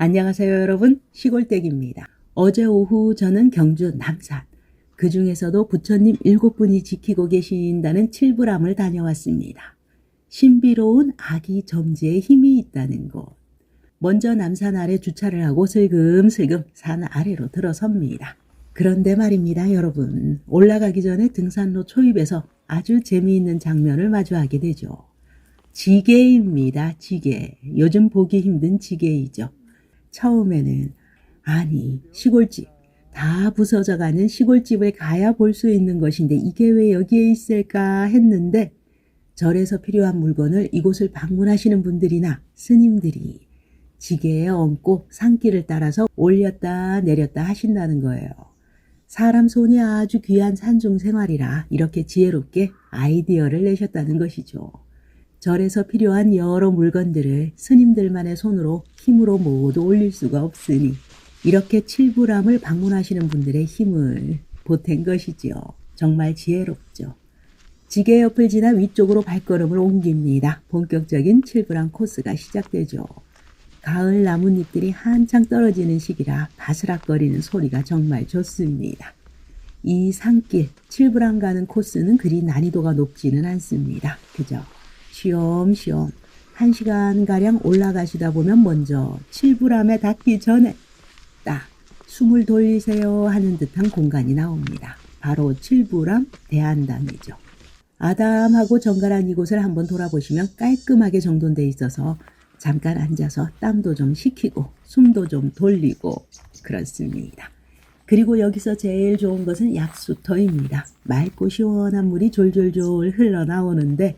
안녕하세요 여러분 시골댁입니다. 어제 오후 저는 경주 남산 그 중에서도 부처님 일곱 분이 지키고 계신다는 칠불암을 다녀왔습니다. 신비로운 아기 점지에 힘이 있다는 곳. 먼저 남산 아래 주차를 하고 슬금슬금 산 아래로 들어섭니다. 그런데 말입니다 여러분 올라가기 전에 등산로 초입에서 아주 재미있는 장면을 마주하게 되죠. 지게입니다 지게. 요즘 보기 힘든 지게이죠. 처음에는 아니 시골집 다 부서져가는 시골집을 가야 볼 수 있는 것인데 이게 왜 여기에 있을까 했는데 절에서 필요한 물건을 이곳을 방문하시는 분들이나 스님들이 지게에 얹고 산길을 따라서 올렸다 내렸다 하신다는 거예요. 사람 손이 아주 귀한 산중 생활이라 이렇게 지혜롭게 아이디어를 내셨다는 것이죠. 절에서 필요한 여러 물건들을 스님들만의 손으로 힘으로 모두 올릴 수가 없으니 이렇게 칠불암을 방문하시는 분들의 힘을 보탠 것이지요. 정말 지혜롭죠. 지게 옆을 지나 위쪽으로 발걸음을 옮깁니다. 본격적인 칠불암 코스가 시작되죠. 가을 나뭇잎들이 한창 떨어지는 시기라 바스락거리는 소리가 정말 좋습니다. 이 산길, 칠불암 가는 코스는 그리 난이도가 높지는 않습니다. 그죠? 쉬엄쉬엄 한 시간가량 올라가시다 보면 먼저 칠불암에 닿기 전에 딱 숨을 돌리세요 하는 듯한 공간이 나옵니다. 바로 칠불암 대한당이죠. 아담하고 정갈한 이곳을 한번 돌아보시면 깔끔하게 정돈돼 있어서 잠깐 앉아서 땀도 좀 식히고 숨도 좀 돌리고 그렇습니다. 그리고 여기서 제일 좋은 것은 약수터입니다. 맑고 시원한 물이 졸졸졸 흘러나오는데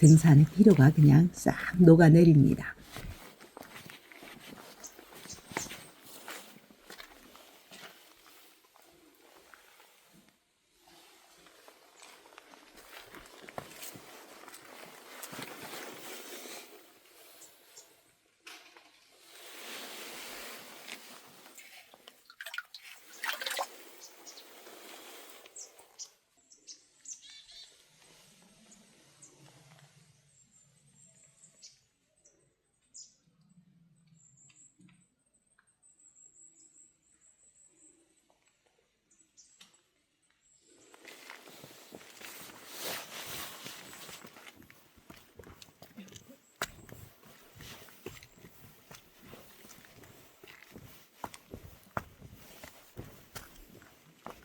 등산의 피로가 그냥 싹 녹아내립니다.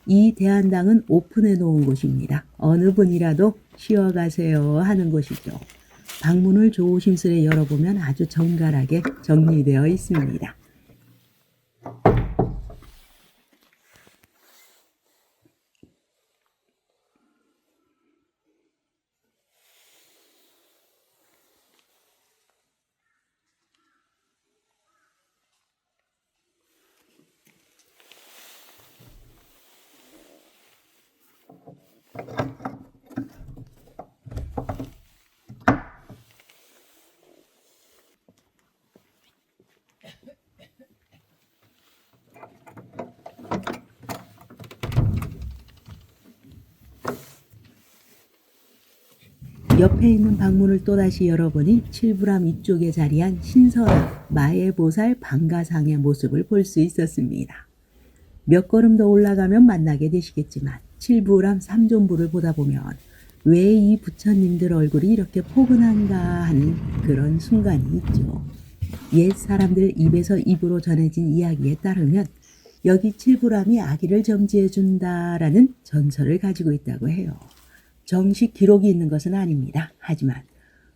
이 대한당은 오픈해 놓은 곳입니다. 어느 분이라도 쉬어가세요 하는 곳이죠. 방문을 조심스레 열어보면 아주 정갈하게 정리되어 있습니다. 옆에 있는 방문을 또다시 열어보니 칠부람 위쪽에 자리한 신선한 마예보살 방가상의 모습을 볼 수 있었습니다. 몇 걸음 더 올라가면 만나게 되시겠지만 칠부람 삼존부를 보다 보면 왜 이 부처님들 얼굴이 이렇게 포근한가 하는 그런 순간이 있죠. 옛 사람들 입에서 입으로 전해진 이야기에 따르면 여기 칠부람이 아기를 점지해 준다라는 전설을 가지고 있다고 해요. 정식 기록이 있는 것은 아닙니다. 하지만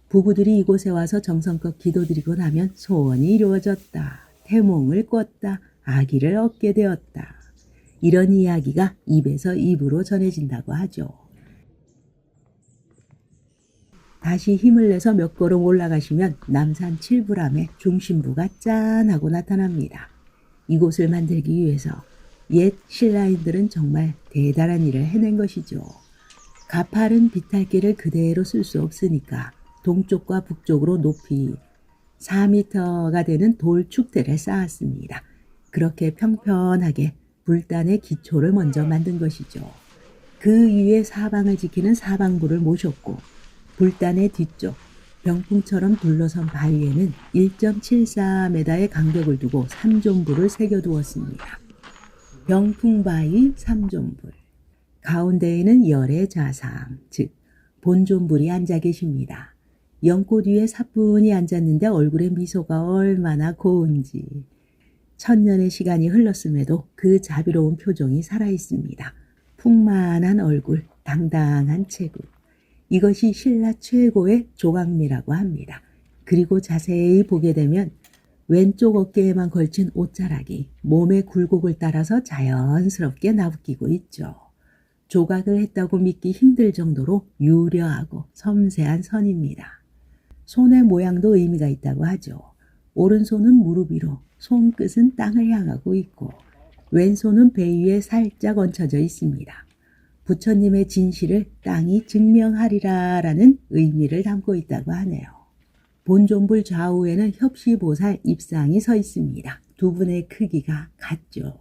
부부들이 이곳에 와서 정성껏 기도드리고 나면 소원이 이루어졌다. 태몽을 꿨다. 아기를 얻게 되었다. 이런 이야기가 입에서 입으로 전해진다고 하죠. 다시 힘을 내서 몇 걸음 올라가시면 남산 칠불암의 중심부가 짠 하고 나타납니다. 이곳을 만들기 위해서 옛 신라인들은 정말 대단한 일을 해낸 것이죠. 가파른 비탈길을 그대로 쓸 수 없으니까 동쪽과 북쪽으로 높이 4미터가 되는 돌 축대를 쌓았습니다. 그렇게 평편하게 불단의 기초를 먼저 만든 것이죠. 그 위에 사방을 지키는 사방부를 모셨고 불단의 뒤쪽 병풍처럼 둘러선 바위에는 1.74m의 간격을 두고 삼존불을 새겨두었습니다. 병풍바위 삼존불. 가운데에는 열의 좌상, 즉 본존불이 앉아 계십니다. 연꽃 위에 사뿐히 앉았는데 얼굴에 미소가 얼마나 고운지. 천년의 시간이 흘렀음에도 그 자비로운 표정이 살아있습니다. 풍만한 얼굴, 당당한 체구. 이것이 신라 최고의 조각미라고 합니다. 그리고 자세히 보게 되면 왼쪽 어깨에만 걸친 옷자락이 몸의 굴곡을 따라서 자연스럽게 나부끼고 있죠. 조각을 했다고 믿기 힘들 정도로 유려하고 섬세한 선입니다. 손의 모양도 의미가 있다고 하죠. 오른손은 무릎 위로, 손끝은 땅을 향하고 있고, 왼손은 배 위에 살짝 얹혀져 있습니다. 부처님의 진실을 땅이 증명하리라 라는 의미를 담고 있다고 하네요. 본존불 좌우에는 협시보살 입상이 서 있습니다. 두 분의 크기가 같죠.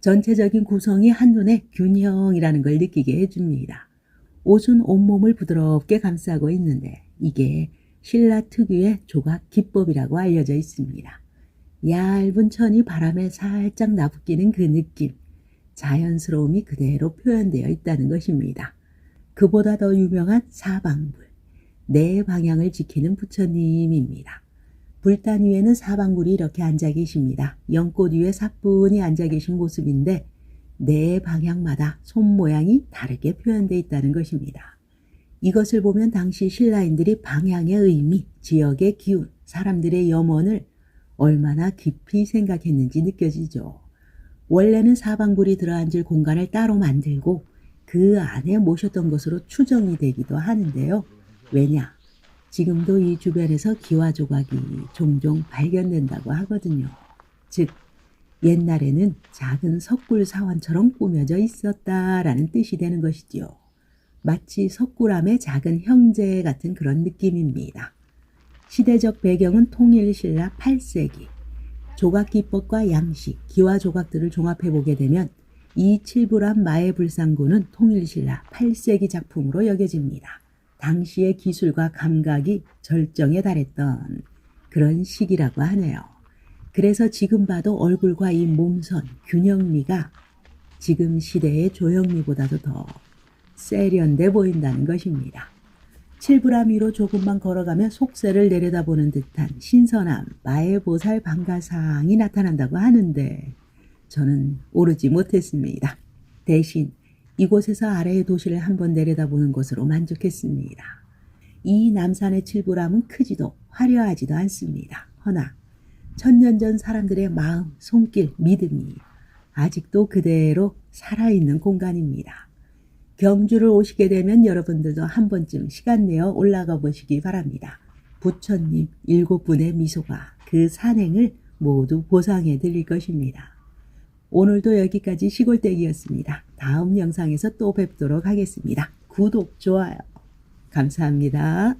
전체적인 구성이 한눈에 균형이라는 걸 느끼게 해줍니다. 옷은 온몸을 부드럽게 감싸고 있는데 이게 신라 특유의 조각 기법이라고 알려져 있습니다. 얇은 천이 바람에 살짝 나부끼는 그 느낌, 자연스러움이 그대로 표현되어 있다는 것입니다. 그보다 더 유명한 사방불, 네 방향을 지키는 부처님입니다. 불단 위에는 사방불이 이렇게 앉아 계십니다. 연꽃 위에 사뿐히 앉아 계신 모습인데 네 방향마다 손 모양이 다르게 표현되어 있다는 것입니다. 이것을 보면 당시 신라인들이 방향의 의미, 지역의 기운, 사람들의 염원을 얼마나 깊이 생각했는지 느껴지죠. 원래는 사방불이 들어앉을 공간을 따로 만들고 그 안에 모셨던 것으로 추정이 되기도 하는데요. 왜냐? 지금도 이 주변에서 기와 조각이 종종 발견된다고 하거든요. 즉, 옛날에는 작은 석굴 사원처럼 꾸며져 있었다라는 뜻이 되는 것이지요. 마치 석굴암의 작은 형제 같은 그런 느낌입니다. 시대적 배경은 통일신라 8세기. 조각 기법과 양식, 기와 조각들을 종합해 보게 되면 이 칠불암 마애불상고는 통일신라 8세기 작품으로 여겨집니다. 당시의 기술과 감각이 절정에 달했던 그런 시기라고 하네요. 그래서 지금 봐도 얼굴과 이 몸선, 균형미가 지금 시대의 조형미보다도 더 세련돼 보인다는 것입니다. 칠불암 위로 조금만 걸어가면 속세를 내려다보는 듯한 신선함, 마애보살 방가상이 나타난다고 하는데 저는 오르지 못했습니다. 대신 이곳에서 아래의 도시를 한번 내려다보는 것으로 만족했습니다. 이 남산의 칠불암은 크지도 화려하지도 않습니다. 허나 천년 전 사람들의 마음, 손길, 믿음이 아직도 그대로 살아있는 공간입니다. 경주를 오시게 되면 여러분들도 한 번쯤 시간 내어 올라가 보시기 바랍니다. 부처님 일곱 분의 미소가 그 산행을 모두 보상해 드릴 것입니다. 오늘도 여기까지 시골댁이었습니다. 다음 영상에서 또 뵙도록 하겠습니다. 구독, 좋아요. 감사합니다.